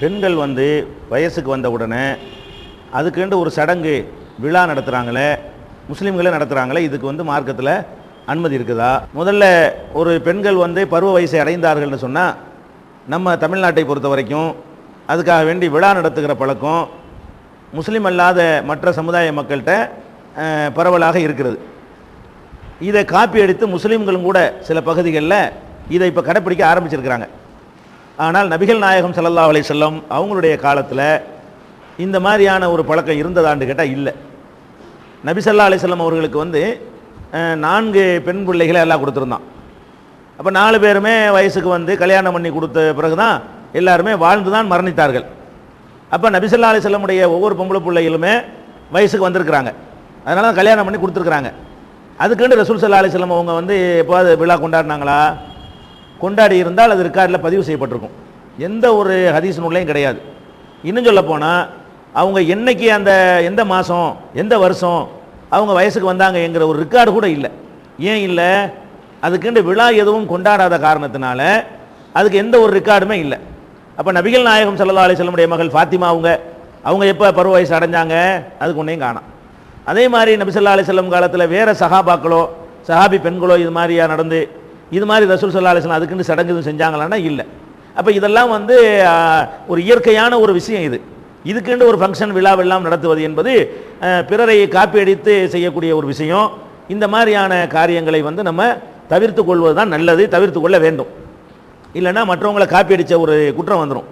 பெண்கள் வந்து வயசுக்கு வந்த உடனே அதுக்குண்டு ஒரு சடங்கு விழா நடத்துகிறாங்களே முஸ்லீம்களே நடத்துகிறாங்களே இதுக்கு வந்து மார்க்கத்தில் அனுமதி இருக்குதா? முதல்ல ஒரு பெண்கள் வந்து பருவ வயசை அடைந்தார்கள்னு சொன்னால் நம்ம தமிழ்நாட்டை பொறுத்த வரைக்கும் அதுக்காக வேண்டி விழா நடத்துகிற பழக்கம் முஸ்லீம் அல்லாத மற்ற சமுதாய மக்கள்கிட்ட பரவலாக இருக்கிறது. இதை காப்பி அடித்து முஸ்லீம்களும் கூட சில பகுதிகளில் இதை இப்போ கடைப்பிடிக்க ஆரம்பிச்சிருக்கிறாங்க. ஆனால் நபிகள் நாயகம் சல்லல்லா அலைஹி செல்லம் அவங்களுடைய காலத்தில் இந்த மாதிரியான ஒரு பழக்கம் இருந்ததான்னு கேட்டால் இல்லை. நபி சல்லா அலி செல்லம் அவர்களுக்கு வந்து நான்கு பெண் பிள்ளைகளை எல்லாம் கொடுத்துருந்தான். அப்போ நாலு பேருமே வயசுக்கு வந்து கல்யாணம் பண்ணி கொடுத்த பிறகு தான் எல்லாருமே வாழ்ந்து தான் மரணித்தார்கள். அப்போ நபி ஸல்லல்லாஹு அலைஹி ஒவ்வொரு பொம்பளை பிள்ளைகளுமே வயசுக்கு வந்திருக்கிறாங்க. அதனால தான் கல்யாணம் பண்ணி கொடுத்துருக்குறாங்க. அதுக்குன்னு ரசூல் சல்லா அலி செல்லம் அவங்க வந்து எப்போது விழா கொண்டாடினாங்களா? கொண்டாடி இருந்தால் அது ரெக்கார்டில் பதிவு செய்யப்பட்டிருக்கும். எந்த ஒரு ஹதீஸ் நூல்லையும் கிடையாது. இன்னும் சொல்ல போனால் அவங்க என்னைக்கு அந்த எந்த மாதம் எந்த வருஷம் அவங்க வயசுக்கு வந்தாங்க என்கிற ஒரு ரெக்கார்டு கூட இல்லை. ஏன் இல்லை? அதுக்குண்டு விழா எதுவும் கொண்டாடாத காரணத்தினால அதுக்கு எந்த ஒரு ரெக்கார்டுமே இல்லை. அப்போ நபிகள் நாயகம் சல்லா அலி செல்லமுடைய மகள் ஃபாத்திமா அவங்க அவங்க எப்போ பருவ வயசு அடைஞ்சாங்க? அதுக்கு ஒன்றையும் காணாம். அதே மாதிரி நபி ஸல்லல்லாஹு அலைஹி செல்லம் காலத்தில் வேறு சஹாபாக்களோ சஹாபி பெண்களோ இது மாதிரியா நடந்து இது மாதிரி ரசூல் சல்லா அலிஸ்லாம் அதுக்குன்னு சடங்கு எதுவும் செஞ்சாங்களான்னா இல்லை. அப்போ இதெல்லாம் வந்து ஒரு இயற்கையான ஒரு விஷயம் இது. இதுக்குன்னு ஒரு ஃபங்க்ஷன் விழாவெல்லாம் நடத்துவது என்பது பிறரை காப்பி அடித்து செய்யக்கூடிய ஒரு விஷயம். இந்த மாதிரியான காரியங்களை வந்து நம்ம தவிர்த்து கொள்வது தான் நல்லது தவிர்த்து கொள்ள வேண்டும். இல்லைன்னா மற்றவங்களை காப்பி அடித்த ஒரு குற்றம் வந்துடும்